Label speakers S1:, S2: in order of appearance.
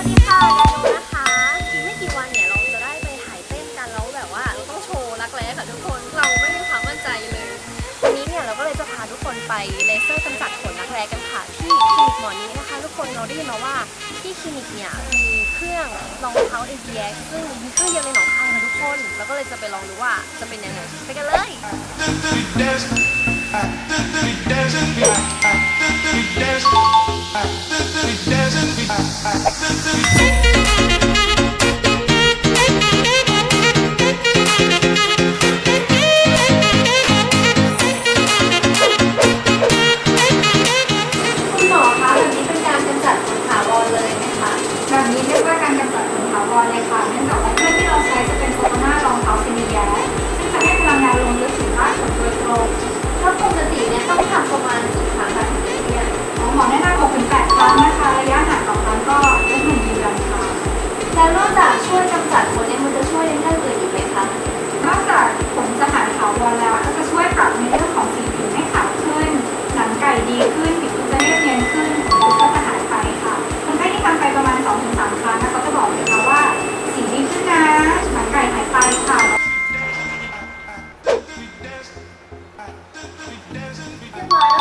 S1: วัสดีค่ะนานุนะคะอีกไม่กี่วันเนี่ยเราจะได้ไปถ่ายเต้นกันแล้วแบบว่าเราต้องโชว์รักแร้ค่ะทุกคน เราไม่มีความมั่นใจเลย วันนี้เนี่ยเราก็เลยจะพาทุกคนไปเลเซอร์กำจัดขนรักแร้กันค่ะที่คลินิกหมอนี้นะคะ ทุกคนเราได้ยินมาว่าที่คลินิกเนี่ยมีเครื่องรองเท้า ATX ซึ่งมีเครื่องเดียวในหนองคายค่ะทุกคน เราก็เลยจะไปลองดูว่าจะเป็นยังไง ไปกันเลย แบบนี้เรีย
S2: กว่าการกำจัดฝุ่นถาวรเลยค่ะเนื่องจากว่าเครื่องที่เราใช้จะเป็นโฟตามารองเท้าซีเนียร์ซึ่งจะให้พลังงานลงลึกถึงรากผมโดยตรง
S1: ถ้าปกติเนี่ยต้องทำประมาณกี่ครั้งคะถึงจเรีย
S2: หมอแนะนำ6ถึง8ครั้งนะคะระยะห่างต่อครั้งก็ได้หนึ่งเดือนค่ะแล้วนอกจากช่วยกำจัดฝุ่น 안녕하세요.